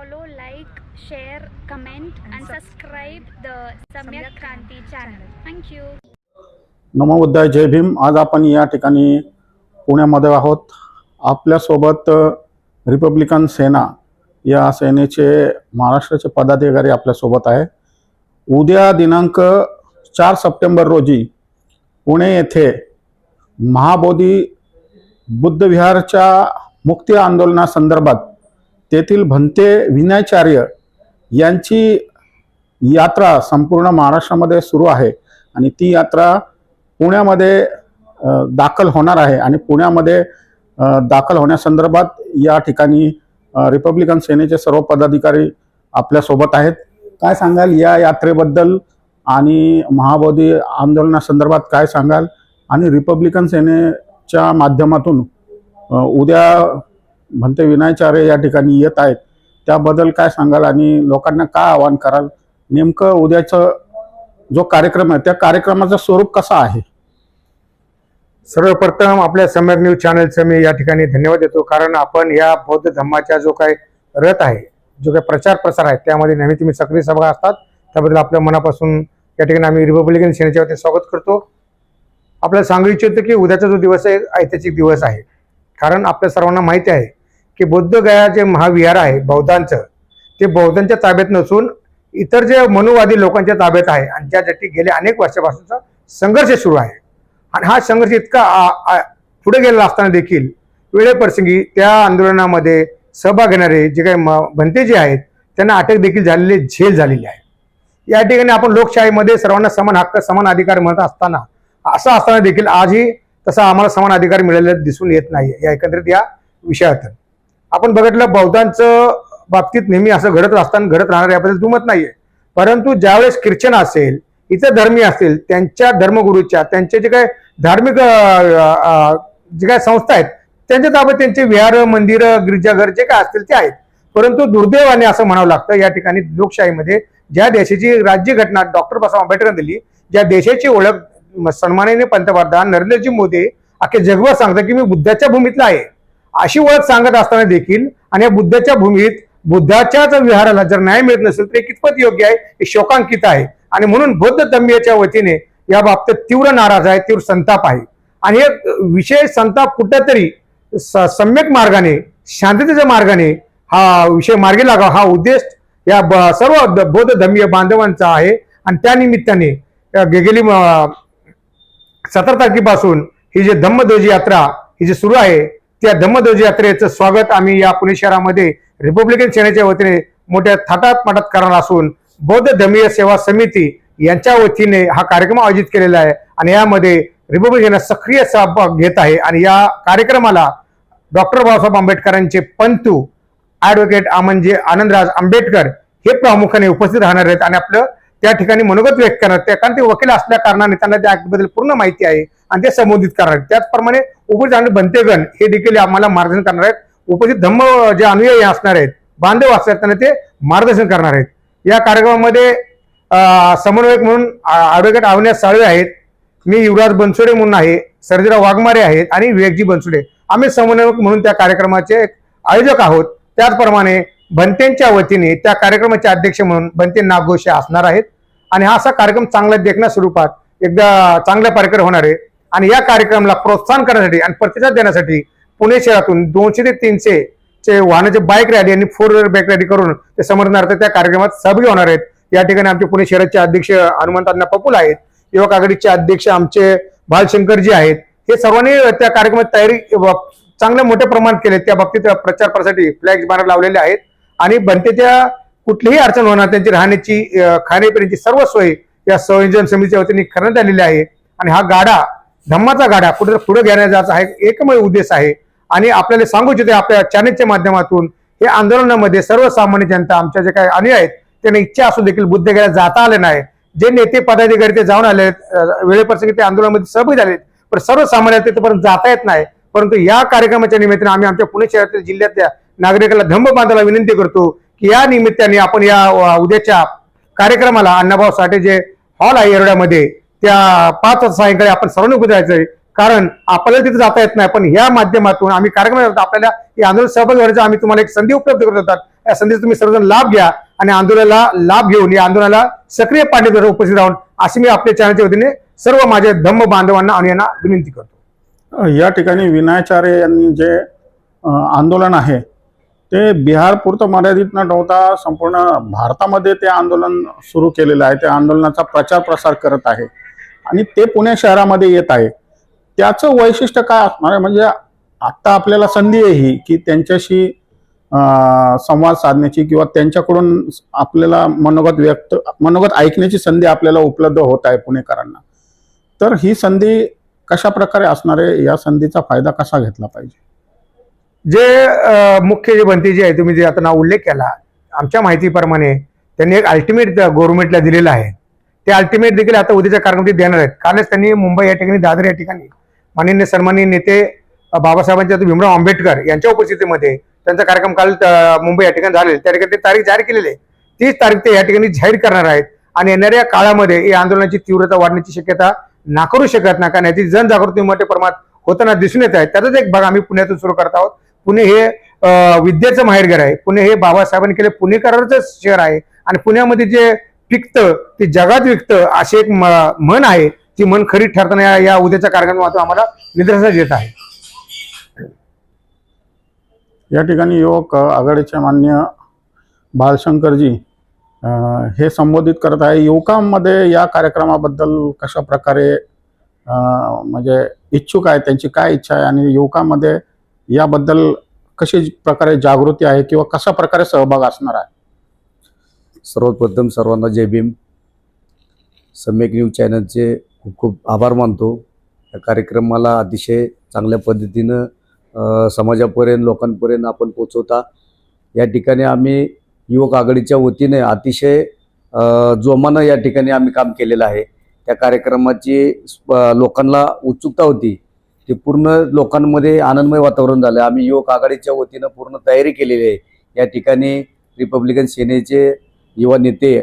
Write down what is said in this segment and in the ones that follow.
follow, like, share, comment, and subscribe the Samyak Kranti channel. Thank you. नमोबुद्धाय जय भीम आज आपण या ठिकाणी पुण्यामध्ये आहोत आपल्यासोबत रिपब्लिकन सेना या सेनेचे महाराष्ट्राचे पदाधिकारी आपल्यासोबत आहे उद्या दिनांक चार सप्टेंबर रोजी पुणे येथे महाबोधी बुद्धविहारच्या मुक्ती आंदोलनासंदर्भात तेथील भंते विनयाचार्य यांची यात्रा संपूर्ण महाराष्ट्रामध्ये सुरू आहे आणि ती यात्रा पुण्यामध्ये दाखल होणार आहे आणि पुण्यामध्ये दाखल होण्यासंदर्भात या ठिकाणी रिपब्लिकन सेनेचे सर्व पदाधिकारी आपल्यासोबत आहेत. काय सांगाल या यात्रेबद्दल आणि महाबोधी आंदोलनासंदर्भात काय सांगाल? आणि रिपब्लिकन सेनेच्या माध्यमातून उद्या भंते विनायचार्य या ठिकाणी येत आहेत. त्याबद्दल काय सांगाल आणि लोकांना काय आवाहन कराल? नेमकं उद्याचं जो कार्यक्रम आहे त्या कार्यक्रमाचं स्वरूप कसं आहे? सर्वप्रथम आपल्या समर न्यूज चॅनलचं मी या ठिकाणी धन्यवाद देतो. कारण आपण या बौद्ध धम्माचा जो काही रथ आहे जो काही प्रचार प्रसार आहे त्यामध्ये नेहमी तुम्ही सक्रिय सभा असतात. त्याबद्दल आपल्या मनापासून या ठिकाणी आम्ही रिपब्लिकन सेनेच्या वतीने स्वागत करतो. आपल्याला सांगू इच्छितो की उद्याचा जो दिवस आहे ऐतिहासिक दिवस आहे. कारण आपल्या सर्वांना माहिती आहे की बुद्धगया जे महाविहार आहे बौद्धांचं ते बौद्धांच्या ताब्यात नसून इतर जे मनुवादी लोकांच्या ताब्यात आहे आणि ज्यासाठी गेल्या अनेक वर्षापासूनचा संघर्ष सुरू आहे. आणि हा संघर्ष इतका आ- पुढे गेलेला असताना देखील वेळेप्रसंगी त्या आंदोलनामध्ये सहभाग घेणारे जे काही म- भंते जे आहेत त्यांना अटक देखील झालेली झेल झालेली आहे. या ठिकाणी आपण लोकशाहीमध्ये सर्वांना समान हक्क समान अधिकार म्हणत असताना असं असताना देखील आजही तसा आम्हाला समान अधिकार मिळालेला दिसून येत नाही या एकंदरीत या विषयात आपण बघितलं बौद्धांचं बाबतीत नेहमी असं घडत असताना घडत राहणार याबद्दल दुमत नाहीये. परंतु ज्यावेळेस ख्रिश्चन असेल इतर धर्मी असतील त्यांच्या धर्मगुरूच्या त्यांचे जे काय धार्मिक जे काय संस्था आहेत त्यांच्या ताब्यात त्यांचे विहार मंदिर गिरजाघर जे काय असतील ते आहेत. परंतु दुर्दैवाने असं म्हणावं लागतं या ठिकाणी लोकशाहीमध्ये ज्या देशाची राज्यघटना डॉक्टर बाबासाहेब आंबेडकर दिली ज्या देशाची ओळख सन्मानाने पंतप्रधान नरेंद्रजी मोदी अख्खे जगभर सांगतात की मी बुद्धाच्या भूमीतला आहे. अशी ओळख सांगत असताना देखील आणि या बुद्धाच्या भूमीत बुद्धाच्याच विहाराला जर न्याय मिळत नसेल तर हे कितपत योग्य आहे? हे शोकांकित आहे. आणि म्हणून बौद्ध धम्मीयाच्या वतीने या बाबतीत तीव्र नाराज आहे तीव्र संताप आहे. आणि हे विषय संताप कुठेतरी स- सम्यक मार्गाने शांततेच्या मार्गाने हा विषय मार्गी लागावा. हा उद्देश या ब- सर्व बौद्ध धर्मीय बांधवांचा आहे. आणि त्या निमित्ताने गेली सतरा तारखेपासून ही जी धम्मध्वजी यात्रा ही जी सुरू आहे त्या धम्मध्वज यात्रेचं स्वागत आम्ही या पुणे शहरामध्ये रिपब्लिकन सेनेच्या वतीने मोठ्या थाटात माटात करणार असून बौद्ध धर्मीय सेवा समिती यांच्या वतीने हा कार्यक्रम आयोजित केलेला आहे आणि यामध्ये रिपब्लिकन सक्रिय सहभाग घेत आहे. आणि या कार्यक्रमाला डॉक्टर बाबासाहेब आंबेडकरांचे पंतू ऍडव्होकेट म्हणजे आनंदराज आंबेडकर हे प्रामुख्याने उपस्थित राहणार आहेत. आणि आपलं त्या ठिकाणी मनोगत व्यक्त करणार. आहेत. कारण ते वकील असल्या कारणाने त्यांना त्या ऍक्टबद्दल पूर्ण माहिती आहे आणि ते संबोधित करणार आहेत. त्याचप्रमाणे उपस्थित आणि बनतेगण हे देखील आम्हाला मार्गदर्शन करणार आहेत. उपस्थित धम्म जे अनुयायी असणार आहेत बांधव असतात त्यांना ते मार्गदर्शन करणार आहेत. या कार्यक्रमामध्ये समन्वयक म्हणून ऍडव्होकेट अविनाश साळवे आहेत. मी युवराज बनसोडे म्हणून आहे. सर्जीराव वाघमारे आहेत आणि विवेकजी बनसोडे. आम्ही समन्वयक म्हणून त्या कार्यक्रमाचे एक आयोजक आहोत. त्याचप्रमाणे भंतेंच्या वतीने त्या कार्यक्रमाचे अध्यक्ष म्हणून भंते नागोशे असणार आहेत. आणि हा असा कार्यक्रम चांगला देखण्या स्वरूपात एकदा चांगल्या प्रकारे होणार आहे. आणि या कार्यक्रमाला प्रोत्साहन करण्यासाठी आणि प्रतिसाद देण्यासाठी पुणे शहरातून दोनशे ते तीनशे चे वाहनाचे बाईक रॅली आणि फोर व्हीलर बाईक रॅली करून ते समर्थनार्थ त्या कार्यक्रमात सहभागी होणार आहेत. या ठिकाणी आमचे पुणे शहराचे अध्यक्ष हनुमंतांना पपूल आहेत. युवक आघाडीचे अध्यक्ष आमचे बालशंकरजी आहेत. हे सर्वांनी त्या कार्यक्रमात तयारी चांगल्या मोठ्या प्रमाणात केले. त्या बाबतीत प्रचार प्रसारासाठी फ्लॅग बॅनर लावलेले आहेत. आणि बनतेच्या कुठलीही अडचण होणार त्यांची राहण्याची खाण्यापिण्याची सर्व सोय या संयोजन समितीच्या वतीने करण्यात आलेली आहे. आणि हा गाडा धम्माचा गाडा कुठे पुढे घेण्याचा हा एकमेव उद्देश आहे. आणि आपल्याला सांगू इच्छिते आपल्या चॅनेलच्या माध्यमातून हे आंदोलनामध्ये सर्वसामान्य जनता आमच्या जे काही अनुयायी आहेत त्यांना इच्छा असून देखील बुद्ध घ्यायला जाता आले नाही. जे नेते पदाधिकारी ते जाऊन आले वेळेप्रसंगी ते आंदोलनामध्ये सहभागी झालेत. पण सर्वसामान्य तिथपर्यंत जाता येत नाही. परंतु या कार्यक्रमाच्या निमित्ताने आम्ही आमच्या पुणे शहरातील जिल्ह्यातल्या नागरिकांना धम्म बांधायला विनंती करतो की या निमित्ताने आपण या उद्याच्या कार्यक्रमाला अण्णाभाऊ साठे जे हॉल आहे येरवड्यामध्ये त्या पाच सायंकाळी आपण सर्वांनी उभं जायचंय कारण आपल्याला तिथे जाता येत नाही पण या माध्यमातून आम्ही कार्यक्रम आपल्याला या आंदोलन सहभागी होण्याचा आम्ही तुम्हाला एक संधी उपलब्ध करत होतात या संधीचा तुम्ही सर्वजण लाभ घ्या आणि आंदोलनाला लाभ घेऊन या आंदोलनाला सक्रिय पाठिंबा उपस्थित राहून अशी मी आपल्या चॅनलच्या वतीने सर्व माझ्या धम्म बांधवांना आणि यांना विनंती करतो. या ठिकाणी विनायचार्य यांनी जे आंदोलन आहे ते बिहार पुरतं मर्यादित न ठेवता संपूर्ण भारतामध्ये ते आंदोलन सुरू केलेलं आहे. त्या आंदोलनाचा प्रचार प्रसार करत आहे. आणि ते पुणे शहरामध्ये येत आहे. त्याचं वैशिष्ट्य काय असणार आहे? म्हणजे आत्ता आपल्याला संधी आहे ही की त्यांच्याशी संवाद साधण्याची किंवा त्यांच्याकडून आपल्याला मनोगत व्यक्त मनोगत ऐकण्याची संधी आपल्याला उपलब्ध होत आहे पुणेकरांना. तर ही संधी कशा प्रकारे असणार आहे? या संधीचा फायदा कसा घेतला पाहिजे? जे मुख्य जे भंती जे आहे तुम्ही जे आता नाव उल्लेख केला आमच्या माहितीप्रमाणे त्यांनी एक अल्टिमेट गव्हर्नमेंटला दिलेलं आहे. ते अल्टिमेट देखील आता उद्याच्या कार्यक्रमात देणार आहेत. कालच त्यांनी मुंबई या ठिकाणी दादर या ठिकाणी माननीय सन्माननीय नेते बाबासाहेबांच्या भीमराव आंबेडकर यांच्या उपस्थितीमध्ये त्यांचा कार्यक्रम काल मुंबई या ठिकाणी झाले त्या ठिकाणी ते तारीख जाहीर केलेली आहे. तीच तारीख ते या ठिकाणी जाहीर करणार आहेत आणि येणाऱ्या काळामध्ये या आंदोलनाची तीव्रता वाढण्याची शक्यता नाकारू शकत नाही. कारण याची जनजागृती मोठ्या प्रमाणात होताना दिसून येत आहे. त्याचाच एक भाग आम्ही पुण्यातून सुरू करत आहोत. पुणे हे विद्येचं माहेरघर आहे. पुणे हे बाबासाहेबांनी केले पुणेकरांचं शहर आहे. आणि पुण्यामध्ये जे पिकतं ते जगात विकतं अशी एक म- म्हण आहे. ती म्हण खरी ठरताना या- उद्याच्या कार्यक्रमातून आम्हाला निदर्शनास येत आहे. या ठिकाणी युवक आघाडीचे मान्य बालशंकरजी हे संबोधित करत आहे. युवकांमध्ये या कार्यक्रमाबद्दल कशा प्रकारे म्हणजे इच्छुक आहे त्यांची काय इच्छा आहे? आणि युवकांमध्ये याबद्दल कशी प्रकारे जागृती आहे किंवा कशा प्रकारे सहभाग असणार आहे? सर्वप्रथम सर्वांना जय भीम. सम्यक न्यूज चॅनलचे खूप खूप आभार मानतो. या कार्यक्रमाला अतिशय चांगल्या पद्धतीनं समाजापर्यंत लोकांपर्यंत आपण पोचवता या ठिकाणी आम्ही युवक आघाडीच्या वतीने अतिशय जोमानं या ठिकाणी आम्ही काम केलेलं आहे. त्या कार्यक्रमाची लोकांना उत्सुकता होती. ते पूर्ण लोकांमध्ये आनंदमय वातावरण झालं. आम्ही युवक आघाडीच्या वतीनं पूर्ण तयारी केलेली आहे. या ठिकाणी रिपब्लिकन सेनेचे युवा नेते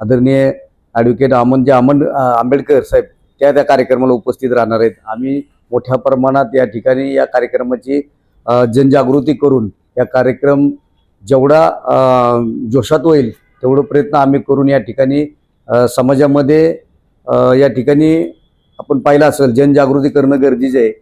आदरणीय ॲडव्होकेट अमनजी अमन अ, आंबेडकर साहेब त्या त्या कार्यक्रमाला उपस्थित राहणार आहेत. आम्ही मोठ्या प्रमाणात या ठिकाणी या कार्यक्रमाची जनजागृती करून या कार्यक्रम जेवढा जोशात होईल तेवढं प्रयत्न आम्ही करून या ठिकाणी समाजामध्ये या ठिकाणी आपण पाहिलं असेल जनजागृती करणं गरजेचं आहे.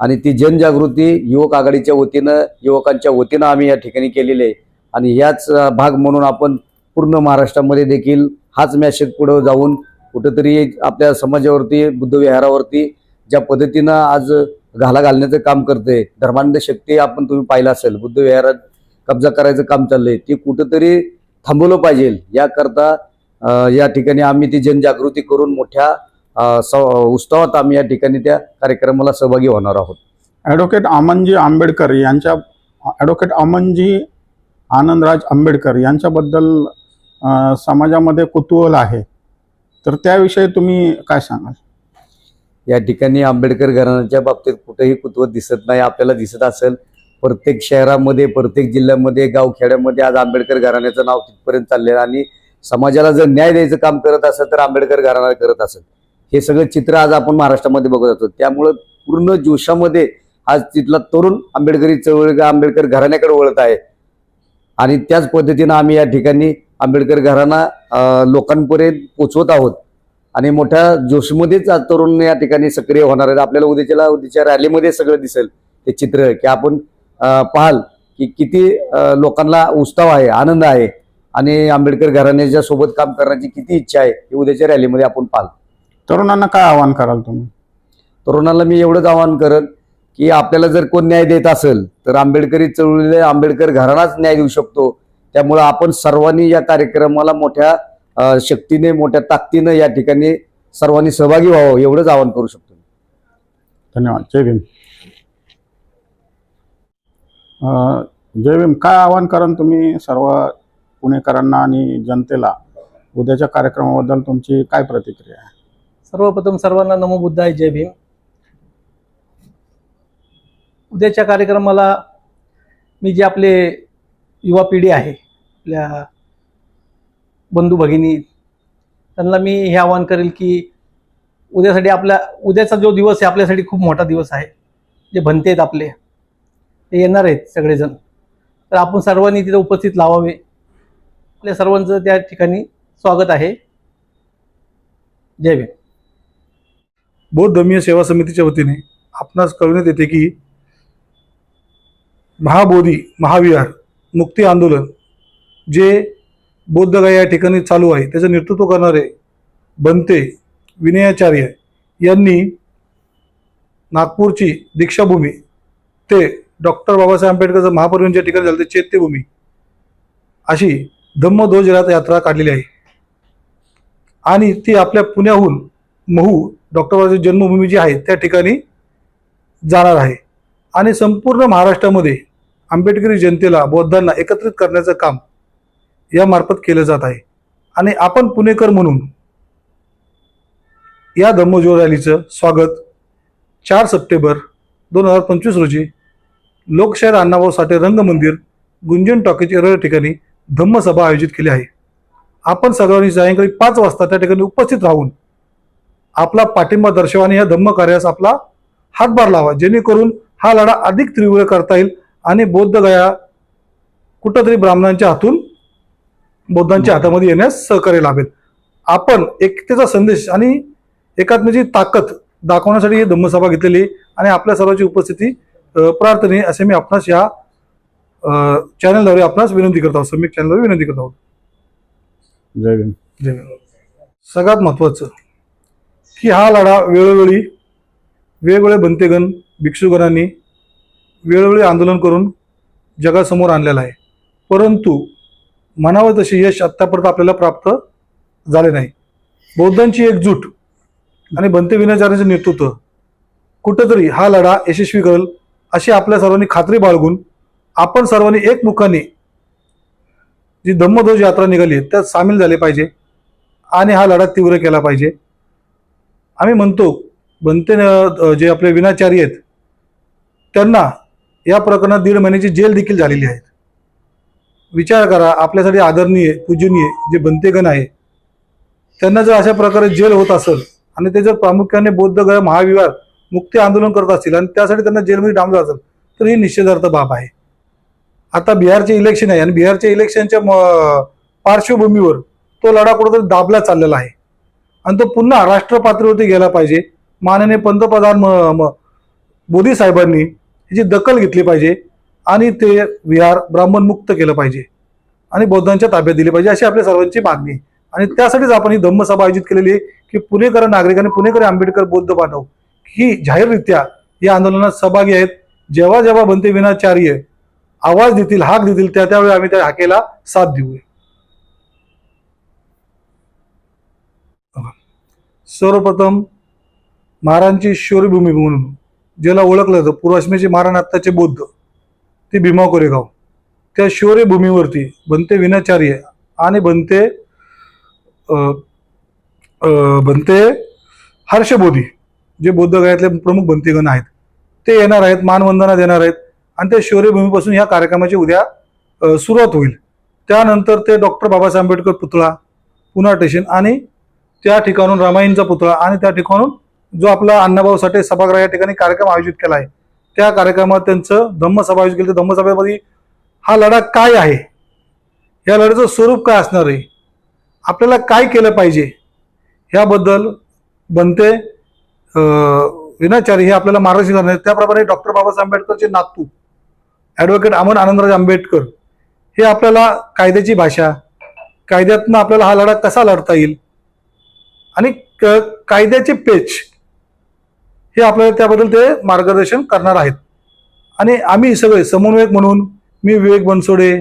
आणि ती जनजागृती युवक आघाडीच्या वतीनं युवकांच्या वतीनं आम्ही या ठिकाणी केलेली आहे. आणि याच भाग म्हणून आपण पूर्ण महाराष्ट्रामध्ये देखील हाच मॅसेज पुढं जाऊन कुठंतरी आपल्या समाजावरती बुद्धविहारावरती ज्या पद्धतीनं आज घाला घालण्याचं काम करते धर्मांध शक्ती आपण तुम्ही पाहिलं असेल बुद्धविहारात कब्जा करायचं काम चाललंय. ती कुठंतरी थांबवलं पाहिजे. याकरता या ठिकाणी आम्ही ती जनजागृती करून मोठ्या उत्सवात आम्ही या ठिकाणी त्या कार्यक्रमाला सहभागी होणार आहोत. ॲडव्होकेट अमनजी आंबेडकर यांच्या ॲडव्होकेट अमनजी आनंदराज आंबेडकर यांच्याबद्दल समाजामध्ये कुतूहल आहे. तर त्याविषयी तुम्ही काय सांगाल? या ठिकाणी आंबेडकर घराण्याच्या बाबतीत कुठेही कुतवत दिसत नाही आपल्याला दिसत असेल. प्रत्येक शहरामध्ये प्रत्येक जिल्ह्यामध्ये गावखेड्यामध्ये आज आंबेडकर घराण्याचं नाव तिथपर्यंत चाललेलं आणि समाजाला जर न्याय द्यायचं काम करत असेल तर आंबेडकर घराणा करत असेल. हे सगळं चित्र आज आपण महाराष्ट्रामध्ये बघत आहोत. त्यामुळं पूर्ण जोशामध्ये आज तिथला तरुण आंबेडकरी चळवळ आंबेडकर घराण्याकडे वळत आहे. आणि त्याच पद्धतीनं आम्ही या ठिकाणी आंबेडकर घराणा लोकांपर्यंत पोचवत आहोत. आणि मोठ्या जोशमध्येच आज तरुण या ठिकाणी सक्रिय होणार आहेत. आपल्याला उद्याच्याला उद्याच्या रॅलीमध्ये सगळं दिसेल ते चित्र की आपण पाहाल की किती लोकांना उत्साह आहे आनंद आहे. आणि आंबेडकर घराण्याच्या सोबत काम करण्याची किती इच्छा आहे हे उद्याच्या रॅलीमध्ये आपण पाहाल. तरुणांना काय आवाहन कराल तुम्ही? तरुणाला मी एवढंच आवाहन करत की आपल्याला जर कोण न्याय देत असेल तर आंबेडकरी चळवळीला आंबेडकर घराणाच न्याय देऊ शकतो. त्यामुळं आपण सर्वांनी या कार्यक्रमाला मोठ्या शक्तीने मोठ्या ताकदीनं या ठिकाणी सर्वांनी सहभागी व्हावं एवढंच आवाहन करू शकतो धन्यवाद. जय भीम. जय भीम काय आवाहन कराल तुम्ही सर्व पुणेकरांना आणि जनतेला? उद्याच्या कार्यक्रमाबद्दल तुमची काय प्रतिक्रिया आहे? सर्वप्रथम सर्वांना नमो बुद्धाय जय भीम. उद्याच्या कार्यक्रमाला मी जे आपले युवा पिढी आहे आपल्या बंधू भगिनी त्यांना मी हे आवाहन करेल की उद्यासाठी आपल्या उद्याचा जो दिवस आहे आपल्यासाठी खूप मोठा दिवस आहे. जे भंते आहेत आपले ते येणार आहेत सगळेजण. तर आपण सर्वांनी तिथे उपस्थित लावावे. आपल्या सर्वांचं त्या ठिकाणी स्वागत आहे. जय भीम. बौद्ध धर्मीय सेवा समितीच्या वतीने आपणास कळवण्यात येते की महाबोधी महाविहार मुक्ती आंदोलन जे बौद्धगया या ठिकाणी चालू आहे त्याचं नेतृत्व करणारे बनते विनयाचार्य यांनी नागपूरची दीक्षाभूमी ते डॉक्टर बाबासाहेब आंबेडकरचं महापरिवन ज्या ठिकाणी झालं ते चैत्यभूमी अशी धम्मध्वज रथ यात्रा काढलेली आहे. आणि ती आपल्या पुण्याहून महू डॉक्टर बाबासाहेब जन्मभूमी जी आहे त्या ठिकाणी जाणार आहे. आणि संपूर्ण महाराष्ट्रामध्ये आंबेडकरी जनतेला बौद्धांना एकत्रित करण्याचं काम यामार्फत केलं जात आहे. आणि आपण पुणेकर म्हणून या धम्मज्योत रॅलीचं स्वागत चार सप्टेंबर दोन हजार पंचवीस रोजी लोकशाहीर अण्णाभाऊ साठे रंगमंदिर गुंजन टॉकीज एरळ ठिकाणी धम्मसभा आयोजित केली आहे. आपण सगळ्यांनी सायंकाळी पाच वाजता त्या ठिकाणी उपस्थित राहून आपला पाठिंबा दर्शवा आणि या धम्म कार्यास आपला हातभार लावा. जेणेकरून हा लढा अधिक तीव्र करता येईल आणि बौद्ध गया कुठंतरी ब्राह्मणांच्या हातून बौद्धांच्या हातामध्ये येण्यास सहकार्य लाभेल. आपण एकतेचा संदेश आणि एकात्मेची ताकद दाखवण्यासाठी ही धम्मसभा घेतलेली आणि आपल्या सर्वांची उपस्थिती अ, प्रार्थनीय असे मी आपणास या चॅनलद्वारे आपणास विनंती करत आहोत. सम्यक चॅनलद्वारे विनंती करत आहोत. जय जय. सगळ्यात महत्त्वाचं की हा लढा वेळोवेळी वेगवेगळे बनतेगण भिक्षुगणांनी वेळोवेळी आंदोलन करून जगासमोर आणलेला आहे. परंतु म्हणावं तसे यश आत्तापर्यंत आपल्याला प्राप्त झाले नाही. बौद्धांची एकजूट आणि बनते विनाचार्यांचं नेतृत्व कुठंतरी हा लढा यशस्वी करेल अशी आपल्या सर्वांनी खात्री बाळगून आपण सर्वांनी एकमुखाने जी धम्मध्वज यात्रा निघाली आहे त्यात सामील झाले पाहिजे आणि हा लढा तीव्र केला पाहिजे. आम्ही म्हणतो बनते जे आपले विनाचारी आहेत त्यांना या प्रकरणात दीड महिन्याची जेल देखील झालेली आहे. विचार करा आपल्यासाठी आदरणीय पूजनीय जे बनतेगण आहे त्यांना जर अशा प्रकारे जेल होत असेल आणि ते जर प्रामुख्याने बौद्ध गया महाविवार मुक्ती आंदोलन करत असतील आणि त्यासाठी त्यांना जेलमध्ये डांबलं असेल तर ही निश्चितार्थ बाब आहे. आता बिहारचे इलेक्शन आहे आणि बिहारच्या इलेक्शनच्या म- पार्श्वभूमीवर तो लढा कुठेतरी दाबला चाललेला आहे. आणि तो पुन्हा राष्ट्र पातळीवरती गेला पाहिजे. माननीय पंतप्रधान म- म- मोदी साहेबांनी याची दखल घेतली पाहिजे आणि ते विहार ब्राह्मण मुक्त केलं पाहिजे आणि बौद्धांच्या ताब्यात दिली पाहिजे अशी आपल्या सर्वांची मागणी आणि त्यासाठीच आपण ही धम्मसभा आयोजित केलेली आहे की पुणेकर नागरिकांनी पुणेकर आंबेडकर बौद्ध बांधव ही जाहीररित्या या आंदोलनात सहभागी आहेत. जेव्हा जेव्हा बनते विनाचार्य आवाज देतील हाक देतील त्या त्यावेळी आम्ही त्या हाकेला साथ देऊ सर्वप्रथम महारांची शौर्यभूमी म्हणून ज्याला ओळखलं जातं पूर्वाश्मेचे महाराण आत्ताचे बौद्ध ते भीमा कोरेगाव. त्या शौर्यभूमीवरती बनते विनाचार्य आणि बनते बनते हर्षबोधी जे बौद्ध गयातले प्रमुख बनतेगण आहेत. ते येणार आहेत मानवंदना देणार आहेत आणि त्या शौर्यभूमीपासून ह्या कार्यक्रमाची उद्या सुरुवात होईल. त्यानंतर ते डॉक्टर बाबासाहेब आंबेडकर पुतळा पुन्हा स्टेशन आणि त्या ठिकाणून रामायणचा पुतळा आणि त्या ठिकाणून जो आपला अण्णाभाऊ साठे सभागृह या ठिकाणी कार्यक्रम आयोजित केला आहे. त्या कार्यक्रमात त्यांचं धम्मसभा आयोजित केली. धम्मसभेमध्ये हा लढा काय आहे? या लढ्याचं स्वरूप काय असणार आहे? आपल्याला काय केलं पाहिजे? ह्याबद्दल बनते विनाचारी हे आपल्याला मार्गदर्शन करणार त्याप्रमाणे डॉक्टर बाबासाहेब आंबेडकरचे नातू ॲडव्होकेट अमन आनंदराज आंबेडकर हे आपल्याला कायद्याची भाषा कायद्यातनं आपल्याला हा लढा कसा लढता येईल? आणि क- कायद्याचे पेच हे आपल्याला त्याबद्दल ते मार्गदर्शन करणार आहेत. आणि आम्ही सगळे समन्वयक म्हणून मी विवेक बनसोडे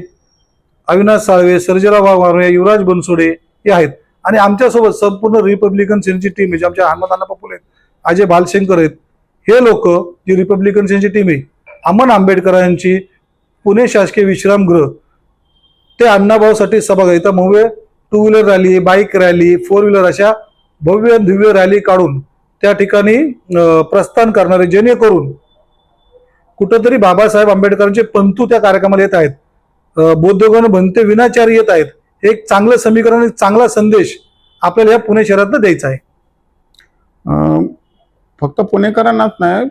अविनाश साळवे सर्जेराव वाघमारे युवराज बनसोडे हे आहेत. आणि आमच्यासोबत संपूर्ण रिपब्लिकन सेनेची टीम आहे जे आमच्या हनुमत अण्णा पपुले आहेत अजय भालशंकर आहेत. हे लोक जी रिपब्लिकन सेनेची टीम आहे अमन आंबेडकरांची पुणे शासकीय विश्रामगृह ते अण्णाभाऊसाठी सभागृह इथं Mumbai two wheeler rally bike rally four wheeler अशा भव्य दिव्य रॅली काढून त्या ठिकाणी प्रस्थान करणारे जेणेकरून कुठंतरी बाबासाहेब आंबेडकरांचे पंतू त्या कार्यक्रमाला येत आहेत. बौद्धगण बनते विनाचारी येत आहेत. एक चांगलं समीकरण आणि चांगला संदेश आपल्याला या पुणे शहरातनं द्यायचा आहे. फक्त पुणेकरांनाच नाही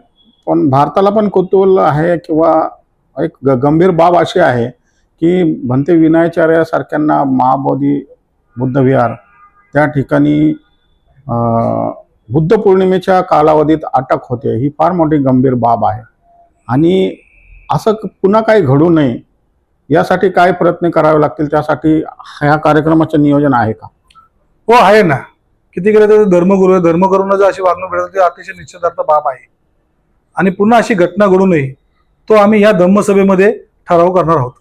पण भारताला पण कुतूहल आहे किंवा एक ग- गंभीर बाब अशी आहे की भंते विनायचार्यासारख्यांना महाबोधी बुद्ध विहार त्या ठिकाणी बुद्ध पौर्णिमेच्या कालावधीत अटक होते. ही फार मोठी गंभीर बाब आहे. आणि असं पुन्हा काही घडू नये यासाठी काय प्रयत्न करावे लागतील त्यासाठी ह्या कार्यक्रमाचं नियोजन आहे का? हो आहे ना. किती केलं तर धर्मगुरू आहे धर्मगुरूंना जर अशी वागणूक मिळाली ती अतिशय निश्चितार्थ बाब आहे. आणि पुन्हा अशी घटना घडू नये तो आम्ही या धम्मसभेमध्ये ठराव करणार आहोत.